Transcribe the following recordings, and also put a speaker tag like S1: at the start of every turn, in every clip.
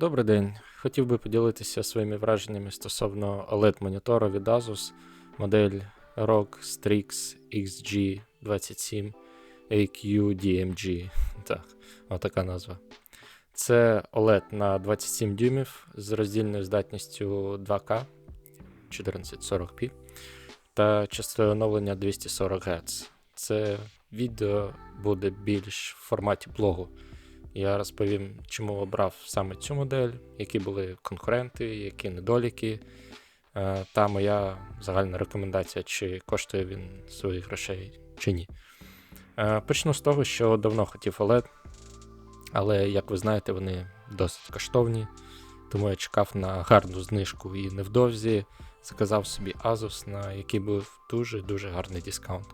S1: Добрий день. Хотів би поділитися своїми враженнями стосовно OLED-монітора від Asus, модель ROG Strix XG27 AQ-DMG. Так, отака назва. Це OLED на 27 дюймів з роздільною здатністю 2К 1440p та частотою оновлення 240 Гц. Це відео буде більш в форматі блогу. Я розповім, чому обрав саме цю модель, які були конкуренти, які недоліки. е, Та моя загальна рекомендація, чи коштує він своїх грошей чи ні. Е, Почну з того, що давно хотів OLED, але, як ви знаєте, вони досить коштовні, тому я чекав на гарну знижку і невдовзі заказав собі Asus, на який був дуже-дуже гарний дискаунт.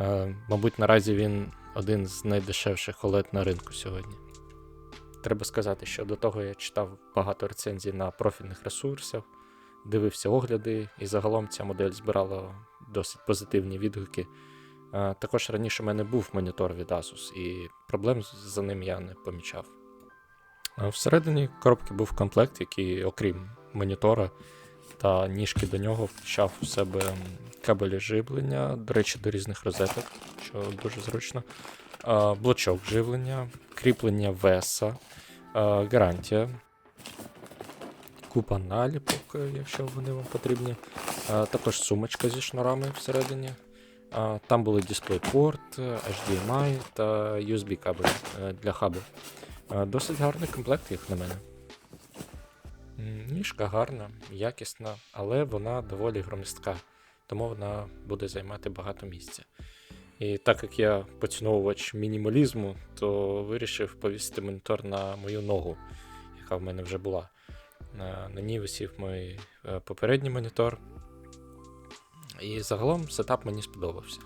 S1: Е, Мабуть, наразі він один з найдешевших OLED на ринку сьогодні. Треба сказати, що до того я читав багато рецензій на профільних ресурсах, дивився огляди, і загалом ця модель збирала досить позитивні відгуки. Також раніше в мене був монітор від Asus, і проблем за ним я не помічав. Всередині коробки був комплект, який, окрім монітора та ніжки до нього, включав у себе кабелі живлення, до речі, до різних розеток, що дуже зручно. Блочок живлення, кріплення веса, гарантія, купа наліпок, якщо вони вам потрібні. Також сумочка зі шнурами всередині. Там були DisplayPort, HDMI та USB кабель е, для хабу. Е, Досить гарний комплект, як на мене. Ніжка гарна, якісна, але вона доволі громістка, тому вона буде займати багато місця. І так як я поціновувач мінімалізму, то вирішив повісити монітор на мою ногу, яка в мене вже була. На, на ній висів мій е, попередній монітор. І загалом сетап мені сподобався.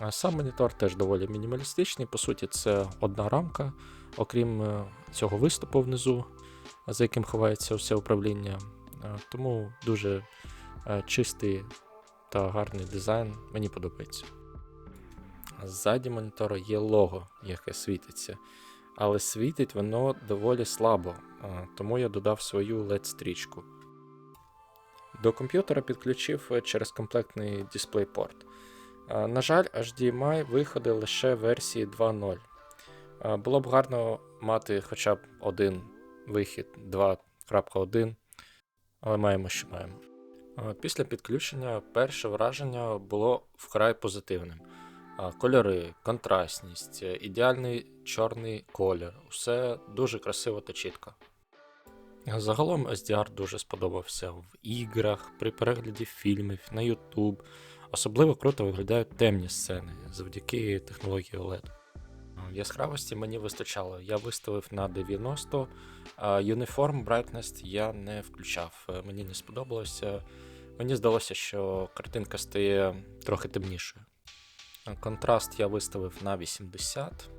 S1: А Сам монітор теж доволі мінімалістичний. По суті, це одна рамка, окрім е, цього виступу внизу, за яким ховається все управління. Е, Тому дуже е, чистий та гарний дизайн мені подобається. Ззаді монітора є лого, яке світиться, але світить воно доволі слабо, е, тому я додав свою LED-стрічку. До комп'ютера підключив через комплектний DisplayPort. На жаль, HDMI виходи лише версії 2.0. Е, Було б гарно мати хоча б один вихід 2.1, але маємо, що маємо. Е, Після підключення перше враження було вкрай позитивним. Кольори, контрастність, е, ідеальний чорний колір. Усе дуже красиво та чітко. Загалом SDR дуже сподобався в іграх, при перегляді фільмів на YouTube. Особливо круто виглядають темні сцени завдяки технології OLED. Яскравості мені вистачало. Я виставив на 90, а Uniform Brightness я не включав. Е, Мені не сподобалося. Мені здалося, що картинка стає трохи темнішою. Контраст я виставив на 80,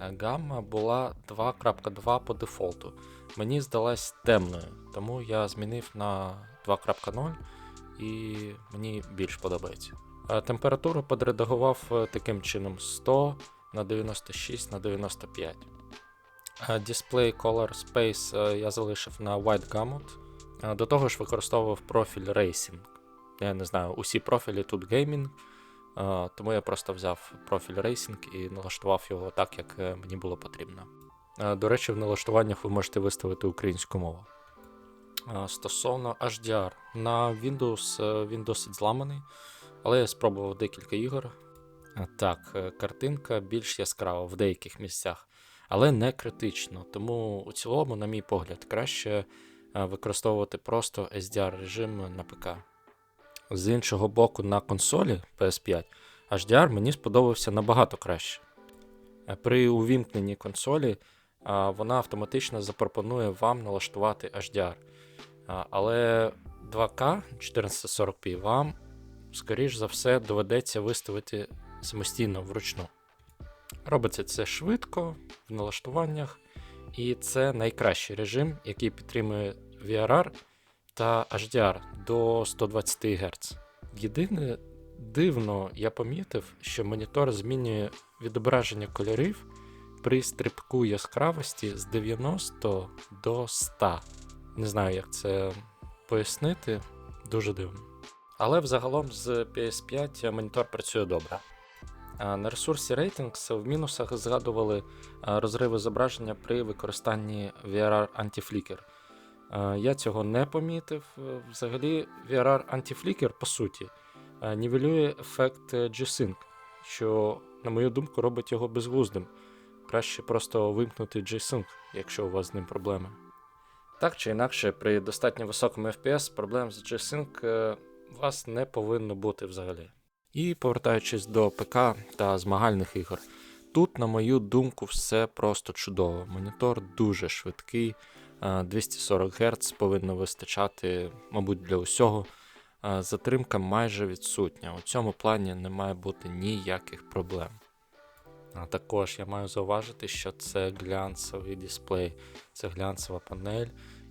S1: а гамма була 2.2 по дефолту. Мені здалась темною, тому я змінив на 2.0 і мені більш подобається. Температуру подредагував е, таким чином 100 на 96 на 95. А Display Color Space е, я залишив на White Gamut. До того ж використовував профіль Racing. Я не знаю, усі профілі тут геймінг. Е, Тому я просто взяв профіль Racing і налаштував його так, як е, мені було потрібно. Е, До речі, в налаштуваннях ви можете виставити українську мову. Е, Стосовно HDR, на Windows е, він досить зламаний, але я спробував декілька ігор. Так, е, картинка більш яскрава в деяких місцях, але не критично. Тому у цілому, на мій погляд, краще е, використовувати просто SDR режим на ПК. З іншого боку, на консолі PS5 HDR мені сподобався набагато краще. Е, При увімкненні консолі вона автоматично запропонує вам налаштувати HDR. Але 2К 1440p вам, скоріш за все, доведеться виставити самостійно вручну. Робиться це швидко в налаштуваннях, і це найкращий режим, який підтримує VRR та HDR до 120 Гц. Єдине дивно, я помітив, що монітор змінює відображення кольорів при стрибку яскравості з 90 до 100. Не знаю, як це пояснити, дуже дивно. Але взагалом з PS5 монітор працює добре. На ресурсі Ratings в мінусах згадували розриви зображення при використанні VRR Anti-Flicker. Я цього не помітив. Е, Взагалі, VRR Anti-Flicker, по суті, нівелює ефект е, G-Sync, що, на мою думку, робить його безглуздим. Краще просто вимкнути G-Sync, якщо у вас з ним проблеми. Так чи інакше, при достатньо високому FPS проблем з G-Sync е, у вас не повинно бути взагалі. І повертаючись до ПК та змагальних ігор, тут, на мою думку, все просто чудово. Монітор дуже швидкий, е, 240 Гц повинно вистачати, мабуть, для усього. Е, Затримка майже відсутня. У цьому плані не має бути ніяких проблем. А також я маю зауважити, що це глянцевий дисплей, це глянцева панель,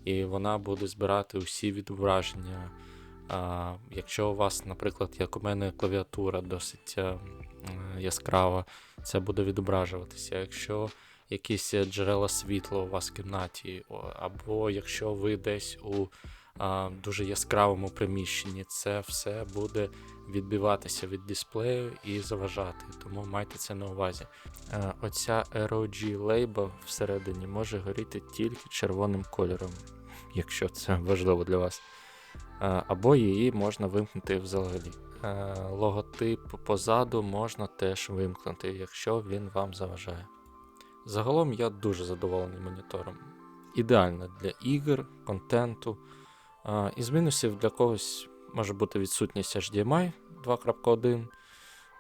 S1: і вона буде збирати усі відображення. Якщо у вас, наприклад, як у мене клавіатура досить е, яскрава, це буде відображуватися. Якщо якісь джерела світла у вас в кімнаті, або якщо ви десь у дуже яскравому приміщенні, це все буде відбиватися від дисплею і заважати. Тому майте це на увазі. Е, Оця ROG лейба всередині може горіти тільки червоним кольором, якщо це важливо для вас. Е, Або її можна вимкнути взагалі. Е, Логотип позаду можна теж вимкнути, якщо він вам заважає. Загалом я дуже задоволений монітором. Ідеально для ігор, контенту. Е, Із мінусів для когось може бути відсутність HDMI 2.1.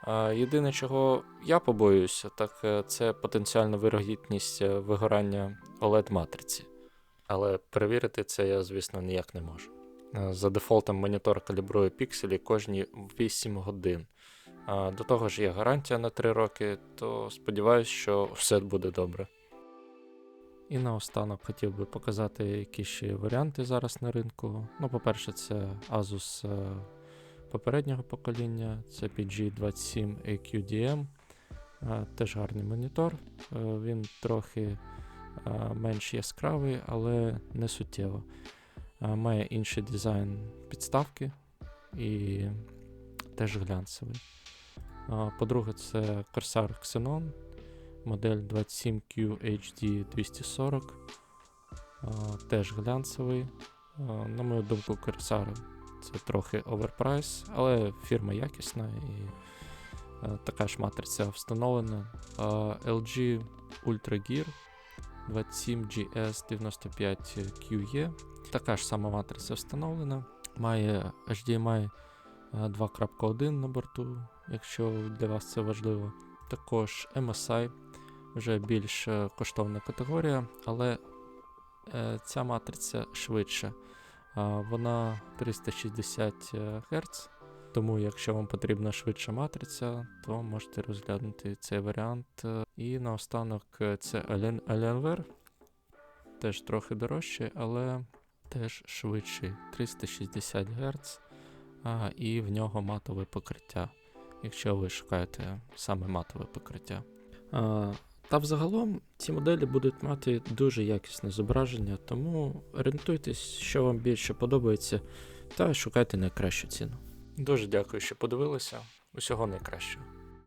S1: Е, Єдине, чого я побоююся, так це потенціальна вирогідність вигорання OLED-матриці. Але перевірити це я, звісно, ніяк не можу. Е, За дефолтом монітор калібрує пікселі кожні 8 годин. До того ж є гарантія на 3 роки, то сподіваюся, що все буде добре. І наостанок хотів би показати, які ще варіанти зараз на ринку. Ну, по-перше, це Asus е, попереднього покоління, це PG27 AQDM. Е, Теж гарний монітор. Е, Він трохи е, менш яскравий, але не суттєво. Е, Має інший дизайн підставки і теж глянцевий. По-друге, це Corsair Xenon, модель 27QHD240. Е, Теж глянцевий. На мою думку, Corsair це трохи оверпрайс, але фірма якісна і е, така ж матриця встановлена. LG Ultra Gear 27GS95QE. Така ж сама матриця встановлена. Має HDMI е, 2.1 на борту, якщо для вас це важливо. Також MSI вже більш е, коштовна категорія, але е, ця матриця швидша. Вона 360 Гц, тому якщо вам потрібна швидша матриця, то можете розглянути цей варіант. І наостанок е, це Alien- Alienware. Теж трохи дорожче, але теж швидший 360 Гц, а, і в нього матове покриття, якщо ви шукаєте саме матове покриття. А, та взагалом ці моделі будуть мати дуже якісне зображення, тому орієнтуйтесь, що вам більше подобається, та шукайте найкращу ціну. Дуже дякую, що подивилися. Усього найкращого.